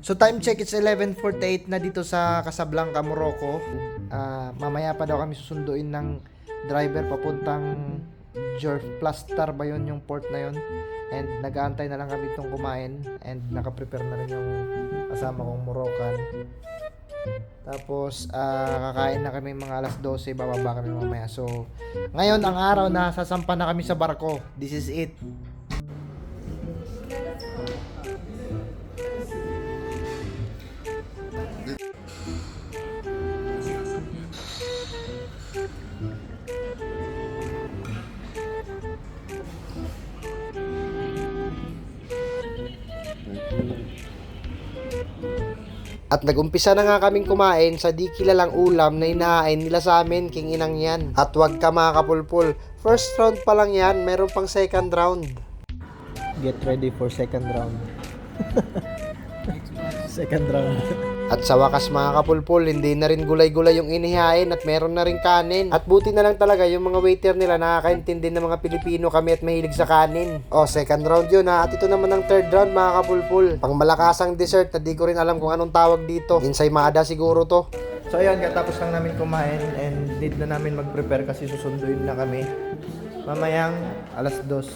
So time check, it's 11.48 na dito sa Casablanca, Morocco. Ah, mamaya pa daw kami susunduin ng driver papuntang Jorf Plastar ba yun yung port na yun. And nag-aantay na lang kami itong kumain and nakaprepare na rin yung kasama kong Moroccan. Tapos ah, kakain na kami mga alas 12, bababa kami mamaya. So ngayon ang araw na sasampa na kami sa barko. This is it. At nagumpisa na nga kaming kumain sa di kilalang ulam na inahain nila sa amin, king inang yan. At wag ka mga kapulpul. First round pa lang yan, meron pang second round. Get ready for second round. second round. At sa wakas mga kapulpul, hindi na rin gulay-gulay yung inihain at meron na rin kanin. At buti na lang talaga yung mga waiter nila nakakaintindi ng mga Pilipino kami at mahilig sa kanin. O, second round yun ha. At ito naman ang third round mga kapulpul. Pang malakasang dessert na di ko rin alam kung anong tawag dito. Ensaymada siguro to. So ayun, katapos lang namin kumain and need na namin mag-prepare kasi susunduin na kami. Mamayang alas dos.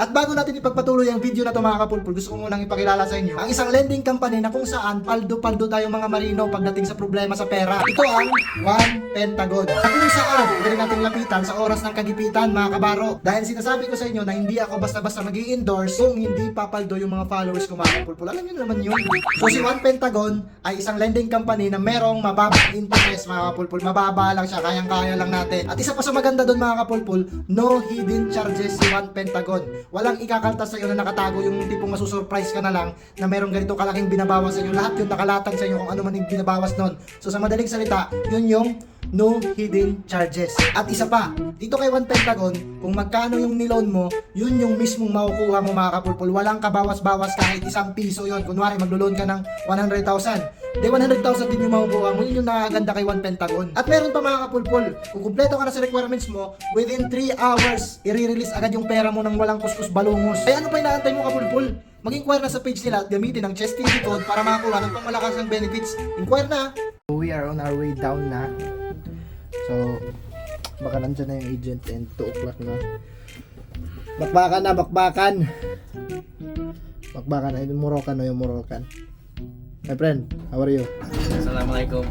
At bago natin ipagpatuloy ang video na to mga kapulpul, gusto ko munang ipakilala sa inyo ang isang lending company na kung saan paldo-paldo tayo mga marino pagdating sa problema sa pera. Ito ang One Pentagon. At kung saan, pwede natin lapitan sa oras ng kagipitan mga kabaro. Dahil sinasabi ko sa inyo na hindi ako basta-basta mag endorse kung hindi papaldo yung mga followers ko mga kapulpul. Alam nyo naman yun. So si One Pentagon ay isang lending company na merong mababang interest mga kapulpul. Mababa lang siya, kayang-kaya lang natin. At isa pa sa maganda doon mga kapulpul, no hidden charges si One Pentagon. Walang ikakaltas sa iyo na nakatago yung tipong masusurprise ka na lang na merong ganito kalaking binabawas sa inyo. Lahat yun nakalatag sa inyo kung ano man yung binabawas nun. So sa madaling salita, yun yung no hidden charges. At isa pa, dito kay One Pentagon, kung magkano yung niloan mo, yun yung mismong makukuha mo mga kapulpul. Walang kabawas-bawas kahit isang piso yun. Kunwari, maglo-loan ka ng 100,000. De 100,000 din yung makukuha mo. Yun yung nakaganda kay One Pentagon. At meron pa mga kapulpul, kung kumpleto ka na sa requirements mo, within 3 hours, i-release agad yung pera mo nang walang kuskus balungos. Ay ano pa inaantay mo kapulpul? Mag-inquire na sa page nila at gamitin ang Chess TV code para makakuha ng pangmalakasang benefits. Inquire na! We are on our way down na. So, baka nandyan na yung agent and 2 o'clock na. Bakbakan na, bakbakan! Bakbakan na, yung Moroccan no, yung Moroccan. My friend, how are you? Assalamualaikum.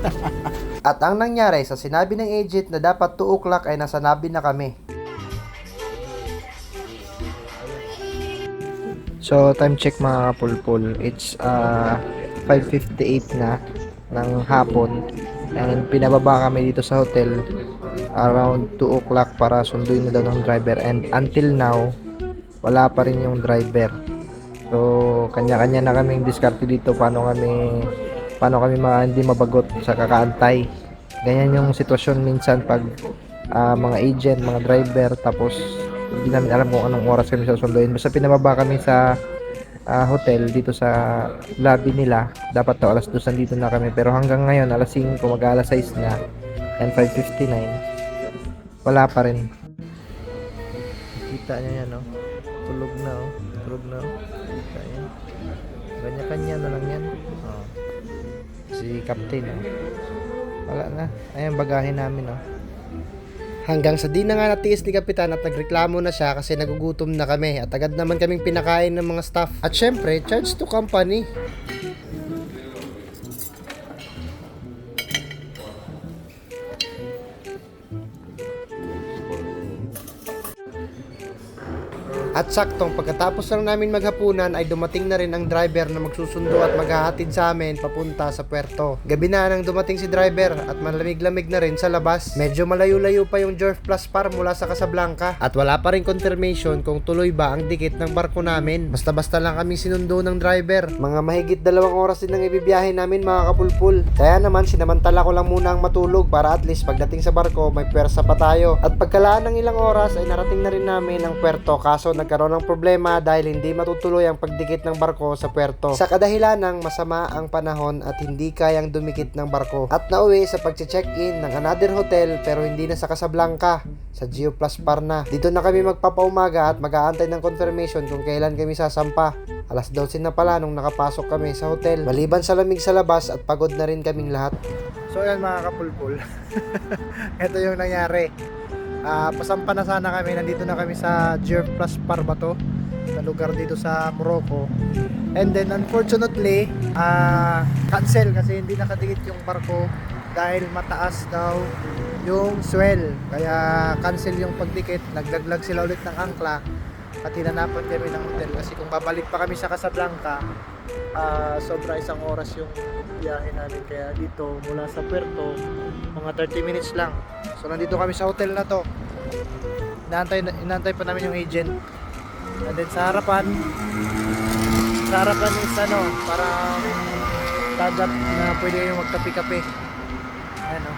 At ang nangyari sa sinabi ng agent na dapat 2 o'clock ay nasa nabi na kami. So, time check mga kapulpul. It's uh, 5.58 na ng hapon. And pinababa kami dito sa hotel around 2 o'clock para sunduin na daw ng driver. And until now, wala pa rin yung driver. So, kanya-kanya na kaming diskarte dito paano kami paano kami mga hindi mabagot sa kakaantay. Ganyan yung sitwasyon minsan pag ah, mga agent, mga driver, tapos hindi namin alam kung anong oras kami susunduin. Basta pinababa kami sa ah, hotel dito sa lobby nila. Dapat daw alas 2 dito na kami. Pero hanggang ngayon, alas 5, mag alas 6 na. And 5.59. Wala pa rin. Kita nyo yan, no? Tulog na, oh. Tulog na, oh. Kanya-kanya na lang yan. Oh. Si Captain, oh. Wala na. Ayan, bagahin namin, oh. Hanggang sa di na nga natiis ni Kapitan at nagreklamo na siya kasi nagugutom na kami at agad naman kaming pinakain ng mga staff. At syempre, charge to company. At saktong pagkatapos lang namin maghapunan ay dumating na rin ang driver na magsusundo at maghahatid sa amin papunta sa puerto. Gabi na nang dumating si driver at malamig-lamig na rin sa labas. Medyo malayo-layo pa yung Jorf Plus Par mula sa Casablanca at wala pa rin confirmation kung tuloy ba ang dikit ng barko namin. Basta-basta lang kami sinundo ng driver. Mga mahigit dalawang oras din ang ibibiyahe namin mga kapulpul. Kaya naman sinamantala ko lang muna ang matulog para at least pagdating sa barko may pwersa pa tayo. At pagkalaan ng ilang oras ay narating na rin namin ang puerto kaso nagkaroon ng problema dahil hindi matutuloy ang pagdikit ng barko sa puerto. Sa kadahilan ng masama ang panahon at hindi kayang dumikit ng barko. At nauwi sa pag-check-in ng another hotel pero hindi na sa Casablanca sa Geo Plus Par na. Dito na kami magpapaumaga at mag-aantay ng confirmation kung kailan kami sasampa. Alas 12 na pala nung nakapasok kami sa hotel. Maliban sa lamig sa labas at pagod na rin kaming lahat. So ayan mga kapulpul. Ito yung nangyari. Ah, pasampa na sana kami. Nandito na kami sa Jerv Plus Parbato na lugar dito sa Morocco. And then unfortunately, ah cancel kasi hindi nakadikit yung barko dahil mataas daw yung swell. Kaya cancel yung pagdikit. Nagdaglag sila ulit ng angkla at hinanapan kami ng hotel kasi kung babalik pa kami sa Casablanca, ah sobra isang oras yung biyahe namin kaya dito mula sa Puerto mga 30 minutes lang. So nandito kami sa hotel na to. Inaantay, inaantay pa namin yung agent. And then sa harapan, sa harapan is ano, parang dagat na pwede kayong magkape-kape. Ano.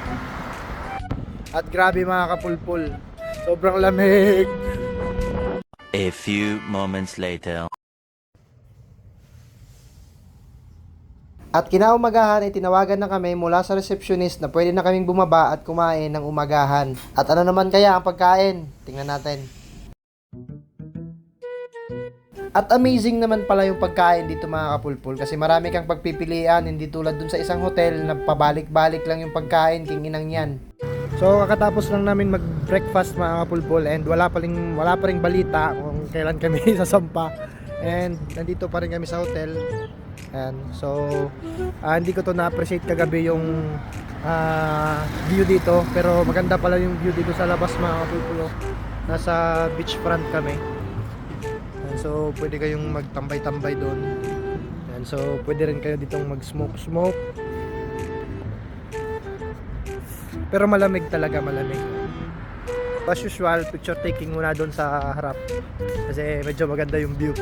At grabe mga kapulpul. Sobrang lamig. A few moments later. At kinaumagahan ay tinawagan na kami mula sa receptionist na pwede na kaming bumaba at kumain ng umagahan. At ano naman kaya ang pagkain? Tingnan natin. At amazing naman pala yung pagkain dito mga kapulpul kasi marami kang pagpipilian hindi tulad dun sa isang hotel na pabalik-balik lang yung pagkain king inang yan. So kakatapos lang namin mag-breakfast mga kapulpul and wala pa ring wala pa ring balita kung kailan kami sasampa. And nandito pa rin kami sa hotel. And so ah, hindi ko to na-appreciate kagabi yung ah, view dito pero maganda pala yung view dito sa labas mga kapulpul. oh. Nasa beachfront kami. And so pwede kayong magtambay-tambay doon. And so pwede rin kayo ditong mag-smoke-smoke. Pero malamig talaga, malamig. As usual, picture taking muna doon sa harap. Kasi medyo maganda yung view.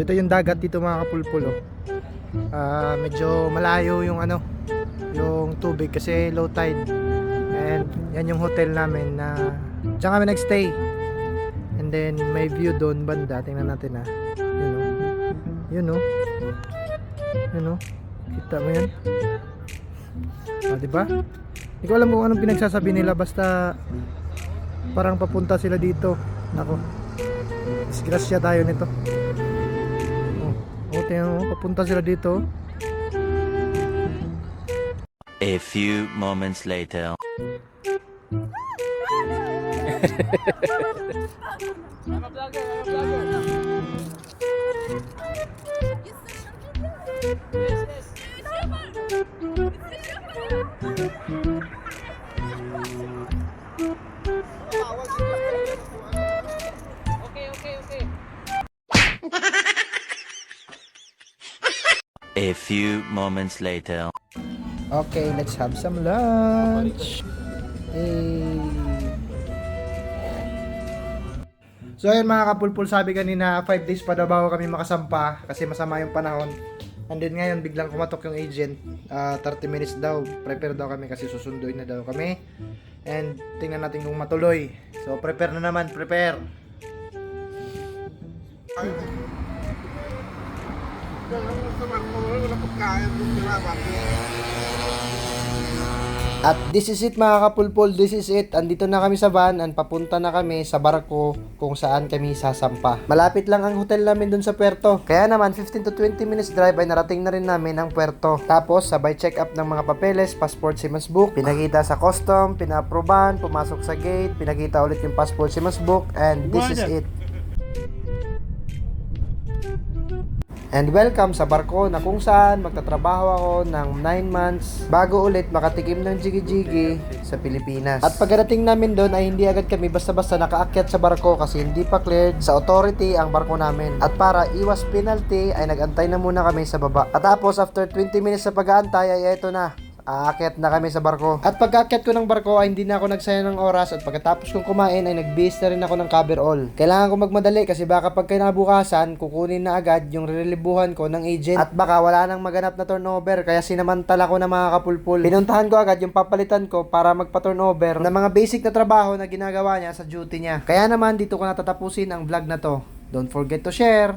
So ito yung dagat dito mga kapulpul oh. Ah, medyo malayo yung ano, yung tubig kasi low tide. And yan yung hotel namin na diyan kami nagstay. And then may view doon banda, tingnan natin ah. Yun oh. Yun oh. Oh. Kita mo yan? Ah, di ba? Hindi ko alam kung anong pinagsasabi nila basta parang papunta sila dito. Nako. Disgrasya tayo nito. Oh, tingnan mo, papunta sila dito. A few moments later. A few moments later. Okay, let's have some lunch. Hey. So ayun mga kapulpul, sabi kanina 5 days pa daw bago kami makasampa kasi masama yung panahon. And then ngayon biglang kumatok yung agent. Ah, 30 minutes daw. Prepare daw kami kasi susunduin na daw kami. And tingnan natin kung matuloy. So prepare na naman, prepare. At this is it mga kapulpul, this is it. Andito na kami sa van and papunta na kami sa barko kung saan kami sasampa. Malapit lang ang hotel namin dun sa puerto. Kaya naman 15 to 20 minutes drive ay narating na rin namin ang puerto. Tapos sabay check up ng mga papeles, passport, simas book, pinakita sa custom, pinaproban, pumasok sa gate, pinakita ulit yung passport, simas book and this is it. And welcome sa barko na kung saan magtatrabaho ako ng 9 months bago ulit makatikim ng jigi-jigi sa Pilipinas. At pagdating namin doon ay hindi agad kami basta-basta nakaakyat sa barko kasi hindi pa cleared sa authority ang barko namin. At para iwas penalty ay nagantay na muna kami sa baba. At tapos after 20 minutes sa pag-aantay ay eto na aakyat na kami sa barko. At pagkaakyat ko ng barko ay hindi na ako nagsayang ng oras at pagkatapos kong kumain ay nagbihis na rin ako ng cover all. Kailangan ko magmadali kasi baka pag kinabukasan, kukunin na agad yung relilibuhan ko ng agent at baka wala nang maganap na turnover kaya sinamantala ko na mga kapulpul. Pinuntahan ko agad yung papalitan ko para magpa-turnover ng mga basic na trabaho na ginagawa niya sa duty niya. Kaya naman dito ko natatapusin ang vlog na to. Don't forget to share,